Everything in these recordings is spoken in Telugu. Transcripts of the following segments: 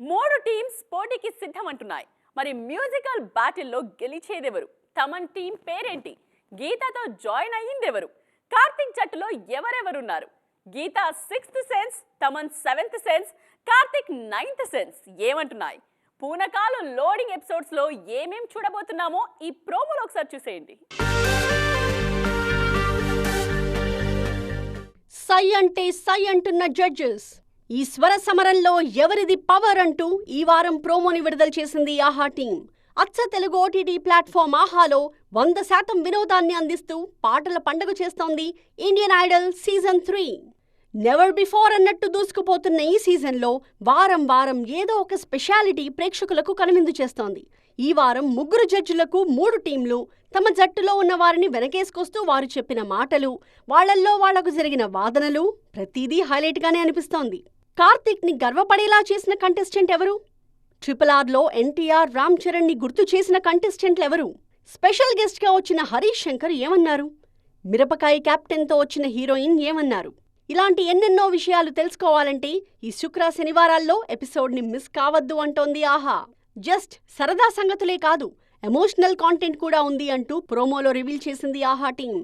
మూడు టీమ్స్ పోటీకి సిద్ధమంటున్నాయి. మరి మ్యూజికల్ బ్యాటిల్లో గెలిచేదెవరు? తమన్ టీం పేరేంటి? గీతతో జాయిన్ అయ్యిందెవరు? కార్తీక్ జట్టులో ఎవరెవరున్నారు? Geetha sixth sense Thaman seventh sense Karthik ninth sense ఏమంటున్నాయి? పూనకాలు లోడింగ్ ఎపిసోడ్స్లో ఏమేం చూడబోతున్నామో ఈ ప్రోమోలో ఒకసారి చూసేయండి. సై అంటే సై అంటున్న జడ్జెస్. ఈ స్వర సమరంలో ఎవరిది పవర్ అంటూ ఈ వారం ప్రోమోని విడుదల చేసింది ఆహా టీం. అచ్చ తెలుగు ఓటీటీ ప్లాట్ఫామ్ ఆహాలో వంద శాతం వినోదాన్ని అందిస్తూ పాటల పండుగ చేస్తోంది Indian Idol season three. Never before అన్నట్టు దూసుకుపోతున్న ఈ సీజన్లో వారం వారం ఏదో ఒక స్పెషాలిటీ ప్రేక్షకులకు కనువిందు చేస్తోంది. ఈ వారం ముగ్గురు జడ్జిలకు మూడు టీంలు తమ జట్టులో ఉన్న వారిని వెనకేసుకొస్తూ వారు చెప్పిన మాటలు వాళ్ళల్లో వాళ్ళకు జరిగిన వాదనలు ప్రతిదీ హైలైట్గానే అనిపిస్తోంది. కార్తీక్ని గర్వపడేలా చేసిన కంటెస్టెంట్ ఎవరు? ట్రిపుల్ ఆర్లో ఎన్టీఆర్ రామ్ చరణ్ని గుర్తు చేసిన కంటెస్టెంట్లు ఎవరు? స్పెషల్ గెస్ట్గా వచ్చిన హరీష్ శంకర్ ఏమన్నారు? మిరపకాయ కెప్టెన్తో వచ్చిన హీరోయిన్ ఏమన్నారు? ఇలాంటి ఎన్నెన్నో విషయాలు తెలుసుకోవాలంటే ఈ శుక్ర శనివారాల్లో ఎపిసోడ్ని మిస్ కావద్దు అంటోంది ఆహా. జస్ట్ సరదా సంగతులే కాదు ఎమోషనల్ కాంటెంట్ కూడా ఉంది అంటూ ప్రోమోలో రివీల్ చేసింది ఆహా టీం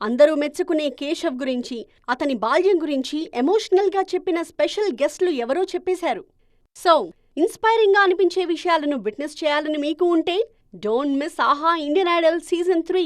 అందరూ మెచ్చుకునే కేశవ్ గురించి అతని బాల్యం గురించి ఎమోషనల్గా చెప్పిన స్పెషల్ గెస్ట్లు ఎవరో చెప్పేశారు. సో ఇన్స్పైరింగ్గా అనిపించే విషయాలను విట్నెస్ చేయాలని మీకు ఉంటే don't miss Aha Indian Idol season three.